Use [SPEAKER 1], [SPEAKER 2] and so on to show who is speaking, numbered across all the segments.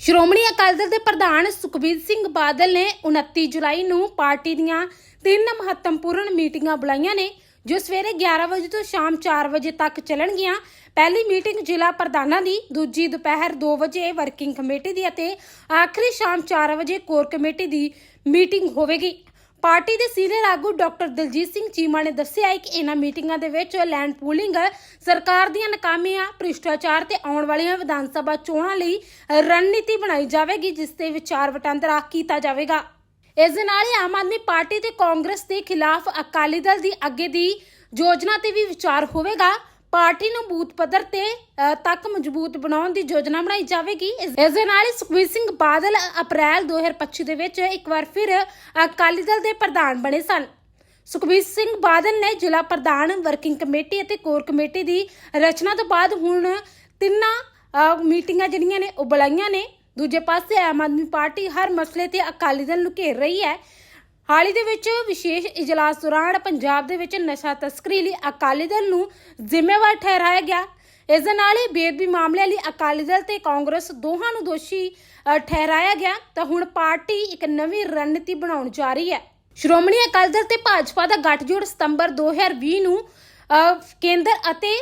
[SPEAKER 1] ਸ਼੍ਰੋਮਣੀ ਅਕਾਲੀ ਦਲ ਦੇ ਪ੍ਰਧਾਨ ਸੁਖਬੀਰ ਸਿੰਘ ਬਾਦਲ ਨੇ 29 ਜੁਲਾਈ ਨੂੰ ਪਾਰਟੀ ਦੀਆਂ ਤਿੰਨ ਮਹੱਤਵਪੂਰਨ ਮੀਟਿੰਗਾਂ ਬੁਲਾਈਆਂ ਨੇ, ਜੋ ਸਵੇਰੇ 11 ਵਜੇ ਤੋਂ ਸ਼ਾਮ 4 ਵਜੇ ਤੱਕ ਚੱਲਣਗੀਆਂ। ਪਹਿਲੀ ਮੀਟਿੰਗ ਜ਼ਿਲ੍ਹਾ ਪ੍ਰਧਾਨਾਂ ਦੀ, ਦੂਜੀ ਦੁਪਹਿਰ 2 ਵਜੇ ਵਰਕਿੰਗ ਕਮੇਟੀ ਦੀ ਅਤੇ ਆਖਰੀ ਸ਼ਾਮ 4 ਵਜੇ ਕੋਰ ਕਮੇਟੀ ਦੀ ਮੀਟਿੰਗ ਹੋਵੇਗੀ। ਪਾਰਟੀ ਦੇ ਸੀਨੀਅਰ ਆਗੂ ਡਾਕਟਰ ਦਲਜੀਤ ਸਿੰਘ ਚੀਮਾ ਨੇ ਦੱਸਿਆ ਹੈ ਕਿ ਇਹਨਾਂ ਮੀਟਿੰਗਾਂ ਦੇ ਵਿੱਚ ਲੈਂਡ ਪੂਲਿੰਗ, ਸਰਕਾਰ ਦੀਆਂ ਨਾਕਾਮੀਆਂ, ਭ੍ਰਿਸ਼ਟਾਚਾਰ ਤੇ ਆਉਣ ਵਾਲੀਆਂ ਵਿਧਾਨ ਸਭਾ ਚੋਣਾਂ ਲਈ ਰਣਨੀਤੀ ਬਣਾਈ ਜਾਵੇਗੀ, ਜਿਸ ਤੇ ਵਿਚਾਰ ਵਟਾਂਦਰਾ ਕੀਤਾ ਜਾਵੇਗਾ। ਇਸ ਦੇ ਨਾਲ ਹੀ ਆਮ ਆਦਮੀ ਪਾਰਟੀ ਤੇ ਕਾਂਗਰਸ ਦੇ ਖਿਲਾਫ ਅਕਾਲੀ ਦਲ ਦੀ ਅੱਗੇ ਦੀ ਯੋਜਨਾ ਤੇ ਵੀ ਵਿਚਾਰ ਹੋਵੇਗਾ। ਪਾਰਟੀ ਨੂੰ ਬੂਥ ਪੱਧਰ ਤੇ ਤੱਕ ਮਜ਼ਬੂਤ ਬਣਾਉਣ ਦੀ ਯੋਜਨਾ ਬਣਾਈ ਜਾਵੇਗੀ। ਇਸ ਦੇ ਨਾਲ ਹੀ ਸੁਖਬੀਰ ਸਿੰਘ ਬਾਦਲ ਅਪ੍ਰੈਲ 2025 ਦੇ ਵਿੱਚ ਇੱਕ ਵਾਰ ਫਿਰ ਅਕਾਲੀ ਦਲ ਦੇ ਪ੍ਰਧਾਨ ਬਣੇ ਸਨ। ਸੁਖਬੀਰ ਸਿੰਘ ਬਾਦਲ ਨੇ ਜ਼ਿਲ੍ਹਾ ਪ੍ਰਧਾਨ, ਵਰਕਿੰਗ ਕਮੇਟੀ ਅਤੇ ਕੋਰ ਕਮੇਟੀ ਦੀ ਰਚਨਾ ਤੋਂ ਬਾਅਦ ਹੁਣ ਤਿੰਨਾਂ ਮੀਟਿੰਗਾਂ ਜਿਹੜੀਆਂ ਨੇ ਉਹ ਬੁਲਾਈਆਂ ਨੇ। ਦੂਜੇ ਪਾਸੇ ਆਮ ਆਦਮੀ ਪਾਰਟੀ ਹਰ ਮਸਲੇ ਤੇ ਅਕਾਲੀ ਦਲ ਨੂੰ ਘੇਰ ਰਹੀ ਹੈ। ਹਾਲ ਹੀ ਦੇ ਵਿੱਚ ਵਿਸ਼ੇਸ਼ ਇਜਲਾਸ ਦੌਰਾਨ ਪੰਜਾਬ ਦੇ ਵਿੱਚ ਨਸ਼ਾ ਤਸਕਰੀ ਲਈ ਅਕਾਲੀ ਦਲ ਨੂੰ ਜ਼ਿੰਮੇਵਾਰ ਠਹਿਰਾਇਆ ਗਿਆ। ਇਸ ਦੇ ਨਾਲ ਹੀ ਬੇਅਦਬੀ ਮਾਮਲਿਆਂ ਲਈ ਅਕਾਲੀ ਦਲ ਤੇ ਕਾਂਗਰਸ ਦੋਹਾਂ ਨੂੰ ਦੋਸ਼ੀ ਠਹਿਰਾਇਆ ਗਿਆ। ਤਾਂ ਹੁਣ ਪਾਰਟੀ ਇੱਕ ਨਵੀਂ ਰਣਨੀਤੀ ਬਣਾਉਣ ਜਾ ਰਹੀ ਹੈ। ਸ਼੍ਰੋਮਣੀ ਅਕਾਲੀ ਦਲ ਤੇ ਭਾਜਪਾ ਦਾ ਗੱਠਜੋੜ ਸਤੰਬਰ 2020 ਨੂੰ ਕੇਂਦਰ ਅਤੇ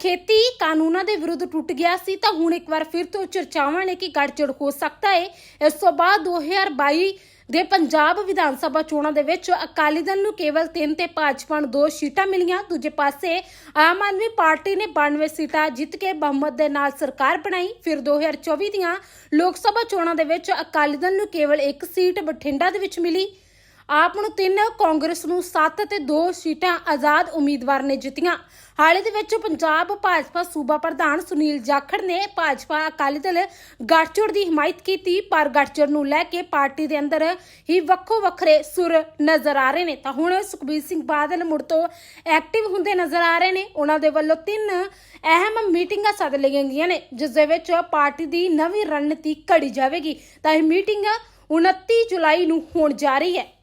[SPEAKER 1] ਖੇਤੀ ਕਾਨੂੰਨਾਂ ਦੇ ਵਿਰੁੱਧ ਟੁੱਟ ਗਿਆ ਸੀ। ਤਾਂ ਹੁਣ ਇੱਕ ਵਾਰ ਫਿਰ ਤੋਂ ਚਰਚਾਵਾਂ ਨੇ ਕਿ ਗੱਠਜੋੜ ਹੋ ਸਕਦਾ ਹੈ ਇਸ ਤੋਂ ਬਾਅਦ 2022 ਦੇ ਪੰਜਾਬ ਵਿਧਾਨ ਸਭਾ ਚੋਣਾਂ ਦੇ ਵਿੱਚ ਅਕਾਲੀ ਦਲ ਨੂੰ ਕੇਵਲ 3 ਤੇ ਭਾਜਪਾ ਨੂੰ 2 ਸੀਟਾਂ ਮਿਲੀਆਂ। ਦੂਜੇ ਪਾਸੇ ਆਮ ਆਦਮੀ ਪਾਰਟੀ ਨੇ 92 ਸੀਟਾਂ ਜਿੱਤ ਕੇ ਬਹੁਮਤ ਦੇ ਨਾਲ ਸਰਕਾਰ ਬਣਾਈ। ਫਿਰ 2024 ਦੀਆਂ ਲੋਕ ਸਭਾ ਚੋਣਾਂ ਦੇ ਵਿੱਚ ਅਕਾਲੀ ਦਲ ਨੂੰ ਕੇਵਲ 1 ਸੀਟ ਬਠਿੰਡਾ ਦੇ ਵਿੱਚ ਮਿਲੀ। ਆਪ ਨੂੰ ਤਿੰਨ, ਕਾਂਗਰਸ ਨੂੰ 7 ਤੇ 2 ਸੀਟਾਂ ਆਜ਼ਾਦ ਉਮੀਦਵਾਰ ਨੇ ਜਿੱਤੀਆਂ। ਹਾਲੇ ਦੇ ਵਿੱਚ ਪੰਜਾਬ ਭਾਜਪਾ ਸੂਬਾ ਪ੍ਰਧਾਨ ਸੁਨੀਲ ਜਾਖੜ ਨੇ ਭਾਜਪਾ ਅਕਾਲੀ ਦਲ ਗੱਠਜੋੜ ਦੀ ਹਮਾਇਤ ਕੀਤੀ, ਪਰ ਗੱਠਜੋੜ ਨੂੰ ਲੈ ਕੇ ਪਾਰਟੀ ਦੇ ਅੰਦਰ ਹੀ ਵੱਖੋ ਵੱਖਰੇ ਸੁਰ ਨਜ਼ਰ ਆ ਰਹੇ ਨੇ। ਤਾਂ ਹੁਣ ਸੁਖਬੀਰ ਸਿੰਘ ਬਾਦਲ ਮੁੜ ਤੋਂ ਐਕਟਿਵ ਹੁੰਦੇ ਨਜ਼ਰ ਆ ਰਹੇ ਨੇ। ਉਹਨਾਂ ਦੇ ਵੱਲੋਂ ਤਿੰਨ ਅਹਿਮ ਮੀਟਿੰਗਾਂ ਸੱਦ ਲਈਆਂ ਗਈਆਂ ਨੇ, ਜਿਸ ਦੇ ਵਿੱਚ ਪਾਰਟੀ ਦੀ ਨਵੀਂ ਰਣਨੀਤੀ ਘੜੀ ਜਾਵੇਗੀ। ਤਾਂ ਇਹ ਮੀਟਿੰਗ 29 ਜੁਲਾਈ ਨੂੰ ਹੋਣ ਜਾ ਰਹੀ ਹੈ।